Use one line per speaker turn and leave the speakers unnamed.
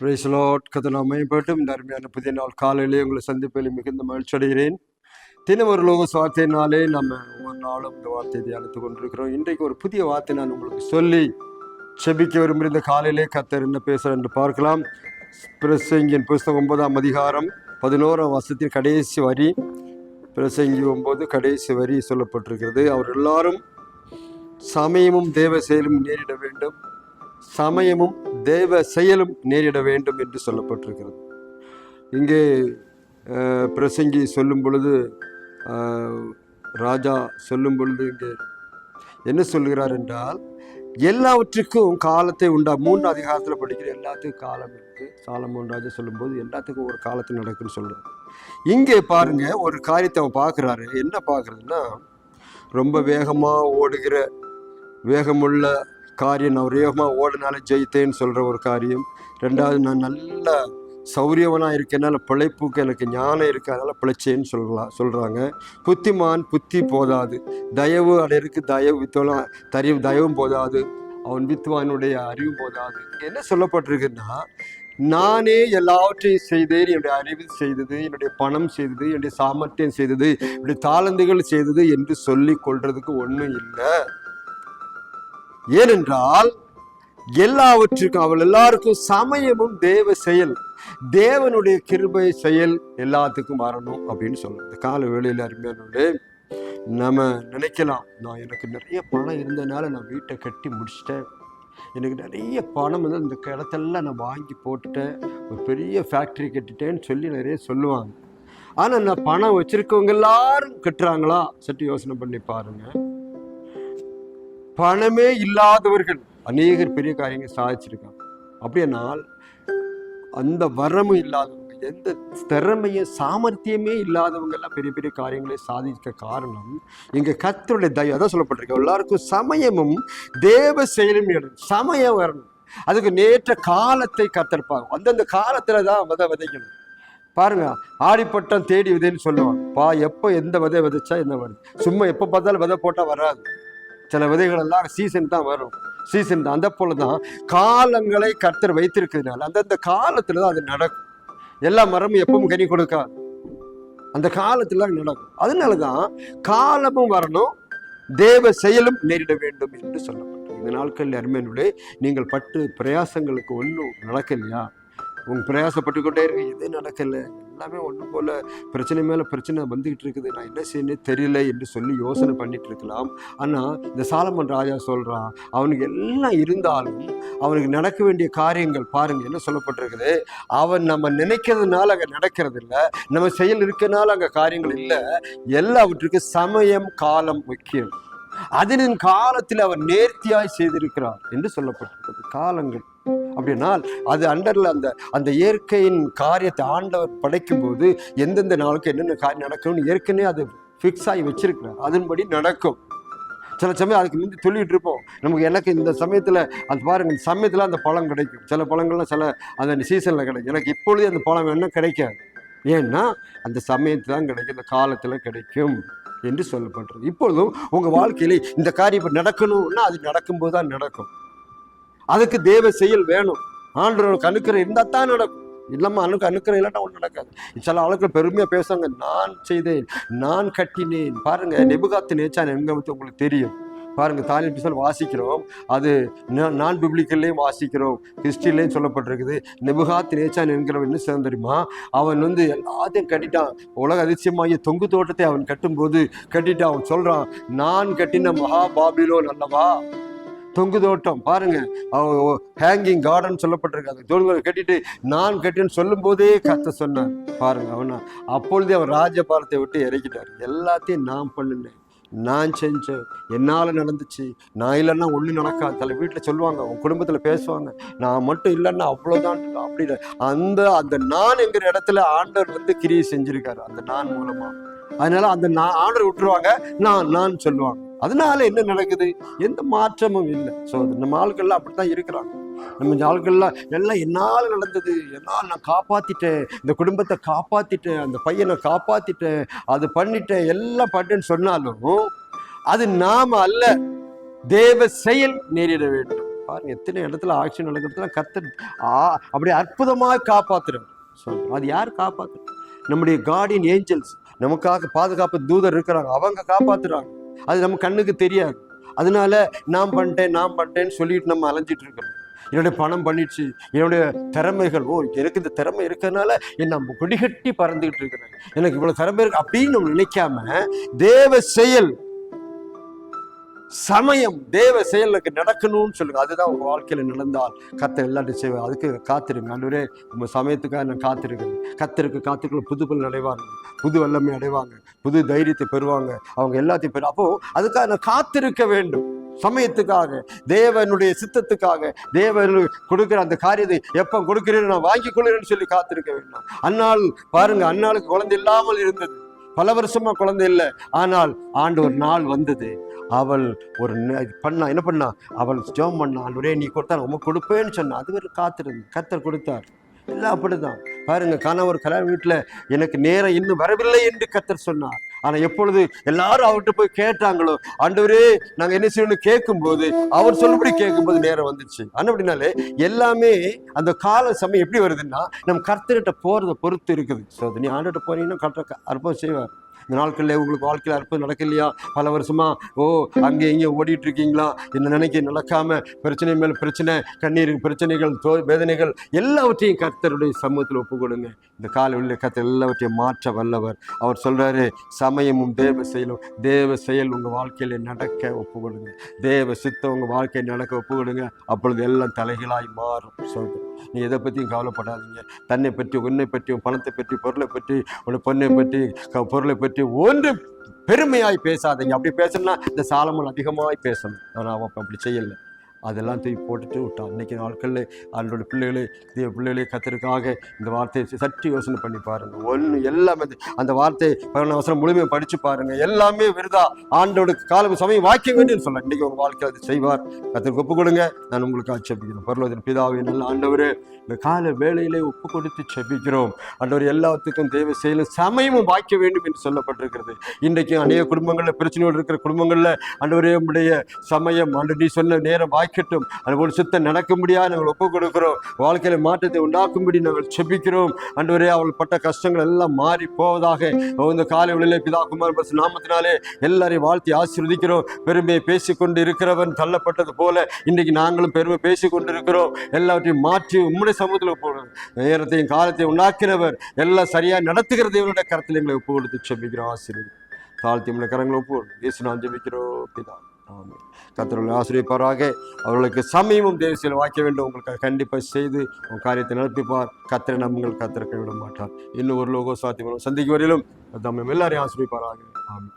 பிரைஸ்லாட் கதை நாம் மேம்பட்டும் இந்த அருமையான புதிய நாள் காலையிலே உங்களை சந்திப்பில் மிகுந்த மகிழ்ச்சி அடைகிறேன். தினம் ஒரு லோக வார்த்தையினாலே நம்ம ஒவ்வொரு நாளும் இந்த வார்த்தையை தியானித்து கொண்டிருக்கிறோம். இன்றைக்கு ஒரு புதிய வார்த்தை நான் உங்களுக்கு சொல்லி செபிக்க விரும்புகிற இந்த காலையிலே கத்தர் என்ன பேசுகிறேன் என்று பார்க்கலாம். பிரசங்கின் புஸ்தகம் ஒன்பதாம் அதிகாரம் பதினோராம் வருஷத்தின் கடைசி வரி. பிரசங்கி ஒம்பது கடைசி வரி சொல்லப்பட்டிருக்கிறது. அவர் எல்லாரும் சமயமும் தேவ செயலும் நேரிட வேண்டும். சமயமும் தெய்வ செயலும் நேரிட வேண்டும் என்று சொல்லப்பட்டிருக்கிறது. இங்கே பிரசங்கி சொல்லும் பொழுது ராஜா சொல்லும் பொழுது இங்கே என்ன சொல்கிறார் என்றால் எல்லாவற்றுக்கும் காலத்தை உண்டா? மூன்று அதிகாரத்தில் படிக்கிற எல்லாத்துக்கும் காலம் இருக்கு. சாலமோன் ராஜா சொல்லும்போது எல்லாத்துக்கும் ஒரு காலத்தில் நடக்குன்னு சொல்கிறார் இங்கே பாருங்க ஒரு காரியத்தை அவன் பார்க்குறாரு. என்ன பார்க்குறதுன்னா ரொம்ப வேகமாக ஓடுகிற வேகமுள்ள காரியம் நான் வேகமாக ஓடினாலே ஜெயித்தேன்னு சொல்கிற ஒரு காரியம். ரெண்டாவது நான் நல்ல சௌரியவனாக இருக்கனால பிழைப்புக்கு எனக்கு ஞானம் இருக்கு அதனால் பிழைச்சேன்னு சொல்லலாம் சொல்கிறாங்க புத்திமான் புத்தி போதாது. தயவு அடையிறதுக்கு தயவு வித்தோலாம் தரி தயவும் போதாது. அவன் வித்துவானுடைய அறிவு போதாது. என்ன சொல்லப்பட்டிருக்குன்னா நானே எல்லாவற்றையும் செய்தேன். என்னுடைய அறிவு செய்தது என்னுடைய பணம் செய்தது என்னுடைய சாமர்த்தியம் செய்தது என்னுடைய தாளந்துகள் செய்தது என்று சொல்லி கொள்றதுக்கு ஒன்றும் இல்லை. ஏனென்றால் எல்லாவற்றுக்கும் அவள் எல்லாருக்கும் சமயமும் தேவ செயல் தேவனுடைய கிருபை செயல் எல்லாத்துக்கும் வரணும் அப்படின்னு சொல்லுது இந்த கால வேளையில் அருமையானோடு நம்ம நினைக்கலாம் நான் எனக்கு நிறைய பணம் இருந்தனால நான் வீட்டை கட்டி முடிச்சிட்டேன். எனக்கு நிறைய பணம் வந்து இந்த இடத்தெல்லாம் நான் வாங்கி போட்டுட்டேன். ஒரு பெரிய ஃபேக்ட்ரி கட்டிட்டேன்னு சொல்லி நிறைய சொல்லுவாங்க. ஆனால் நான் பணம் வச்சுருக்கவங்க எல்லாரும் கட்டுறாங்களா? சற்று யோசனை பண்ணி பாருங்கள் பணமே இல்லாதவர்கள் அநேகர் பெரிய காரியங்கள் சாதிச்சிருக்காங்க. அப்படின்னால் அந்த வரமும் இல்லாதவங்க எந்த திறமையும் சாமர்த்தியமே இல்லாதவங்கெல்லாம் பெரிய பெரிய காரியங்களை சாதிக்க காரணம் இங்கே கத்தருடைய தயவு அதான் சொல்லப்பட்டிருக்கு. எல்லாருக்கும் சமயமும் தேவ செயலும் சமயம் வரணும். அதுக்கு நேற்ற காலத்தை கத்திருப்பாங்க அந்தந்த காலத்தில் தான் விதை விதைக்கணும். பாருங்க ஆடிப்பட்டம் தேடி விதைன்னு சொல்லுவாங்க. பா எப்போ எந்த விதை விதைச்சா என்ன வருது? சும்மா எப்போ பார்த்தாலும் விதை போட்டால் வராது. சில விதைகள் எல்லாம் சீசன் தான் வரும். சீசன் தான். அந்த போல தான் காலங்களை கர்த்தர் வைத்திருக்கிறதுனால அந்தந்த காலத்துல தான் அது நடக்கும். எல்லா மரமும் எப்பவும் கனி கொடுக்காது அந்த காலத்துல தான் நடக்கும். அதனால தான் காலமும் வரணும் தேவ செயலும் நேரிட வேண்டும் என்று சொல்லப்பட்டது. இந்த நாட்கள் அருமையினுடைய நீங்கள் பட்டு பிரயாசங்களுக்கு ஒன்றும் நடக்கலையா? உங்க பிரயாசப்பட்டு கொண்டே இருக்கு எது நடக்கலை. எல்லாமே ஒன்று போல பிரச்சனை மேலே பிரச்சனை வந்துக்கிட்டு இருக்குது. நான் என்ன செய்யணும் தெரியல என்று சொல்லி யோசனை பண்ணிட்டு இருக்கலாம். ஆனால் இந்த சாலமன் ராஜா சொல்கிறான் அவனுக்கு எல்லாம் இருந்தாலும் அவனுக்கு நடக்க வேண்டிய காரியங்கள் பாருங்கள் என்ன சொல்லப்பட்டிருக்குது? அவன் நம்ம நினைக்கிறதுனால அங்கே நடக்கிறது இல்லை நம்ம செயல் இருக்கனால அங்கே காரியங்கள் இல்லை. எல்லாவற்றுக்கும் சமயம் காலம் முக்கியம். அதனின் காலத்தில் அவர் நேர்த்தியாய் செய்திருக்கிறார் என்று சொல்லப்பட்டிருக்கிறது காலங்கள். அப்படின்னால் அது அண்டரில் அந்த அந்த இயற்கையின் காரியத்தை ஆண்டவர் படைக்கும் போது எந்தெந்த நாளுக்கு என்னென்ன காரியம் நடக்கணும்னு ஏற்கனவே அது ஃபிக்ஸ் ஆகி வச்சிருக்கிறார். அதன்படி நடக்கும். சில சமயம் அதுக்கு முந்தி சொல்லிட்டு இருப்போம். நமக்கு எனக்கு இந்த சமயத்தில் அது பாருங்கள் இந்த சமயத்தில் அந்த பழம் கிடைக்கும். சில பழங்கள்லாம் சில அந்த சீசனில் கிடைக்கும். எனக்கு இப்பொழுது அந்த பழம் என்ன கிடைக்காது. ஏன்னா அந்த சமயத்தில் தான் கிடைக்கும் இந்த காலத்தில் கிடைக்கும் என்று சொல்லப்படுறது இப்பொழுதும் உங்கள் வாழ்க்கையிலே இந்த காரியம் இப்போ நடக்கணும்னா அது நடக்கும்போது தான் நடக்கும். அதுக்கு தேவ செயல் வேணும். ஆண்டவருக்கு அனுக்கிற இருந்தால் தான் நடக்கும். இல்லாமல் அணுக்கு அனுக்கிற இல்லைன்னா ஒன்றும் நடக்காது. சில ஆளுக்கள் பெருமையாக பேசுவாங்க. நான் செய்தேன் நான் கட்டினேன். பாருங்க நெபுகாத்து நேச்சான் எங்க வந்து உங்களுக்கு தெரியும். பாருங்க தாலின் பிசல் வாசிக்கிறோம். அது நான் பிப்ளிக்கல்லையும் வாசிக்கிறோம். ஹிஸ்ட்ரிலையும் சொல்லப்பட்டிருக்குது. நெபுகாத் நேச்சான் என்கிறவன் என்ன சேர்ந்து தெரியுமா? அவன் வந்து எல்லாத்தையும் கட்டிட்டான். உலக அதிசயமாகிய தொங்கு தோட்டத்தை அவன் கட்டும்போது கட்டிட்டு அவன் சொல்கிறான் நான் கட்டின மகா பாபிலோன் அல்லவா? தொங்கு தோட்டம். பாருங்க. ஹேங்கிங் கார்டன் சொல்லப்பட்டிருக்கு அது கட்டிட்டு நான் கட்டின்னு சொல்லும் போதே கத்த சொன்னார் பாருங்க அவனா. அப்பொழுதே அவன் ராஜபாலத்தை விட்டு இறக்கிட்டார் எல்லாத்தையும் நான் பண்ணினேன். நான் செஞ்சேன். என்னால் நடந்துச்சு. நான் இல்லைன்னா ஒன்றும் நடக்காது. தலை வீட்டில் சொல்லுவாங்க உன் குடும்பத்தில் பேசுவாங்க நான் மட்டும் இல்லைன்னா அவ்வளோதான் அப்படி இல்லை. அந்த அந்த நான் என்கிற இடத்துல ஆண்டவர் வந்து கிரியை செஞ்சுருக்காரு அந்த நான் மூலமாக அதனால அந்த நான் ஆண்டர் விட்டுருவாங்க. நான் நான் சொல்லுவாங்க. அதனால என்ன நடக்குது? எந்த மாற்றமும் இல்லை. ஸோ நம்ம ஆட்கள்லாம் அப்படித்தான் இருக்கிறாங்க. நம்ம ஆட்கள்லாம் எல்லாம் என்னால் நடந்தது? என்னால் நான் காப்பாத்திட்டேன். இந்த குடும்பத்தை காப்பாத்திட்டேன். அந்த பையனை காப்பாத்திட்டேன். அது பண்ணிட்டேன். எல்லாம் பண்ணிட்டேன்னு சொன்னாலும் அது நாம அல்ல. தேவ செயல் நேரிட வேண்டும். பாருங்க எத்தனை இடத்துல ஆக்ஷன் நடக்கிறதுல கத்து ஆ அப்படி அற்புதமாக காப்பாத்துறோம் சொல்றோம் அது யார் காப்பாத்துறோம் நம்முடைய கார்டியன் ஏஞ்சல்ஸ் நமக்காக பாதுகாப்பு தூதர் இருக்கிறாங்க. அவங்க காப்பாத்துறாங்க. அது நம்ம கண்ணுக்கு தெரியாது. அதனால நான் பண்ணிட்டேன் நான் பண்ணிட்டேன்னு சொல்லிட்டு நம்ம அலைஞ்சிட்டு இருக்கிறோம். என்னுடைய பணம் பண்ணிடுச்சு என்னுடைய திறமைகள் ஓ எனக்கு இந்த திறமை இருக்கிறதுனால என்ன நம்ம கொடிகட்டி பறந்துகிட்டு இருக்கிறேன் எனக்கு இவ்வளோ திறமை இருக்கு அப்படின்னு நம்ம நினைக்காம தேவ செயல் சமயம் தேவ செயலுக்கு நடக்கணும்னு சொல்லுங்க. அதுதான் உங்க வாழ்க்கையில நடந்தால் கத்த எல்லாத்தையும் செய்வேன் அதுக்கு காத்திருங்க. அன்றுவரே உங்க சமயத்துக்காக நான் காத்திருக்கிறேன். கத்தருக்கு காத்துக்குள்ள புது அடைவாங்க. புது வல்லமை அடைவாங்க. புது தைரியத்தை பெறுவாங்க. அவங்க எல்லாத்தையும் பெறு அப்போ அதுக்காக நான் காத்திருக்க வேண்டும். சமயத்துக்காக தேவனுடைய சித்தத்துக்காக தேவன் கொடுக்கிற அந்த காரியத்தை எப்ப கொடுக்கிறேன்னு நான் வாங்கி கொள்கிறேன்னு சொல்லி காத்திருக்க வேண்டும். அந்நாள் பாருங்க அந்நாளுக்கு குழந்தை இல்லாமல் இருந்தது. பல வருஷமா குழந்தை இல்லை. ஆனால் ஆண்டு ஒரு நாள் வந்தது. அவள் ஒரு பண்ணா என்ன பண்ணா? அவள் ஜோம் பண்ணா ஆண்டவரே நீ கொடுத்தா ரொம்ப கொடுப்பேன்னு சொன்னா. அது ஒரு காத்திருந்து கத்தர் கொடுத்தார். எல்லாம் அப்படிதான். பாருங்க கணவர் கல்யாண வீட்டில் எனக்கு நேரம் இன்னும் வரவில்லை என்று கத்தர் சொன்னார். ஆனால் எப்பொழுது எல்லாரும் அவர்கிட்ட போய் கேட்டாங்களோ ஆண்டவரே நாங்கள் என்ன செய்யணும்னு கேட்கும்போது அவர் சொல்லும்படி கேட்கும்போது நேரம் வந்துச்சு ஆனால் அப்படின்னாலே எல்லாமே அந்த கால சமயம் எப்படி வருதுன்னா நம்ம கர்த்தர்கிட்ட போகிறத பொறுத்து இருக்குது. ஸோ நீ ஆண்டுகிட்ட போனீங்கன்னா கரெக்டாக அற்புதம் செய்வார். இந்த நாட்களில் உங்களுக்கு வாழ்க்கையில் அற்புதம் நடக்கலையா? பல வருஷமா ஓ அங்கே இங்கே ஓடிட்டு இருக்கீங்களா என்ன நினைக்க நடக்காம பிரச்சனை மேல் பிரச்சனை கண்ணீர் பிரச்சனைகள் தோ வேதனைகள் எல்லாவற்றையும் கர்த்தருடைய சமூகத்தில் ஒப்பு கொடுங்க இந்த கால உள்ள கர்த்தர் எல்லாவற்றையும் மாற்ற வல்லவர். அவர் சொல்றாரு சமயமும் தேவ செயலும் தேவ செயல் உங்க வாழ்க்கையில நடக்க ஒப்பு கொடுங்க தேவ சித்தம் உங்க வாழ்க்கையில் நடக்க ஒப்பு கொடுங்க அப்பொழுது எல்லாம் தலைகளாய் மாறும். சொல்றேன். நீ எதை பற்றியும் கவலைப்படாதீங்க. தன்னை பற்றி உன்னை பற்றி உன் பணத்தை பற்றி பொருளை பற்றி உன் பொண்ணை பற்றி க- பொருளை பற்றி ஒன்று பெருமையாய் பேசாதீங்க. அப்படி பேசணும்னா இந்த சாலமன் அதிகமாய் பேசணும் ஆனால் அவன் அப்படி செய்யலை. அதெல்லாம் தூக்கி போட்டுட்டு விட்டான். இன்னைக்கு நாட்களில் அவனோட பிள்ளைகளே தேவ பிள்ளைகளே கத்திற்காக இந்த வார்த்தையை சற்று யோசனை பண்ணி பாருங்கள் ஒன்று எல்லாமே அந்த- வார்த்தையை வார்த்தை பதினொன்று அவசரம் முழுமையாக படித்து பாருங்கள் எல்லாமே விருதா? ஆண்டோட காலம் சமயம் வாக்கிய வேண்டும் சொல்ல. இன்றைக்கி உங்கள் வாழ்க்கையில் அதை செய்வார். கத்திற்கு ஒப்பு கொடுங்க. நான் உங்களுக்கு ஆட்சேபிக்கிறேன். பொருளாதார பிதாவை நல்ல ஆண்டவர் இந்த கால வேலையிலே ஒப்பு கொடுத்து செபிக்கிறோம். ஆண்டவர் எல்லாத்துக்கும் தேவ செயலும் சமயமும் வாய்க்க வேண்டும் என்று சொல்லப்பட்டிருக்கிறது. இன்றைக்கு அநேக குடும்பங்களில் பிரச்சனையோடு இருக்கிற குடும்பங்களில் ஆண்டவரே உடைய சமயம் ஆண்டு நீ சொன்ன நேரம் நடக்கட்டும். அதுபோல் சுத்தம் நடக்கும்படியாக நாங்கள் ஒப்புக் கொடுக்கிறோம். வாழ்க்கையில மாற்றத்தை உண்டாக்கும்படி நாங்கள் செபிக்கிறோம். அன்றுவரே அவள் பட்ட கஷ்டங்கள் எல்லாம் மாறி போவதாக இந்த காலை உள்ளே பிதா குமார் பஸ் நாமத்தினாலே எல்லாரையும் வாழ்த்தி ஆசீர்வதிக்கிறோம். பெருமையை பேசிக்கொண்டு இருக்கிறவன் தள்ளப்பட்டது போல இன்றைக்கு நாங்களும் பெருமை பேசிக்கொண்டு இருக்கிறோம் எல்லாவற்றையும் மாற்றி உம்முடைய சமூகத்தில் போடுறோம் நேரத்தையும் காலத்தையும் உண்டாக்கினவர் எல்லாம் சரியாக நடத்துகிற தேவனுடைய கரத்தில் எங்களை ஒப்பு கொடுத்து செபிக்கிறோம் ஆசீர்வதி தாழ்த்தி உங்களுடைய கரங்களை ஒப்பு கொடுங்க. இயேசு நான் ஜெபிக்கிறோம் பிதா. ஆமென். கத்தருடைய ஆசிரியப்பாராக அவர்களுக்கு சமயமும் தேவசியில் வாய்க்க வேண்டும். உங்களுக்கு கண்டிப்பாக செய்து உங்கள் காரியத்தை நடத்திப்பார். கத்திர நம்புங்கள் கத்திர கைவிட மாட்டார். இன்னும் ஒரு லோகோ சாத்தியம் சந்திக்கு வரையிலும் நம்ம எல்லாரையும் ஆசிரியப்பாராக. ஆமாம்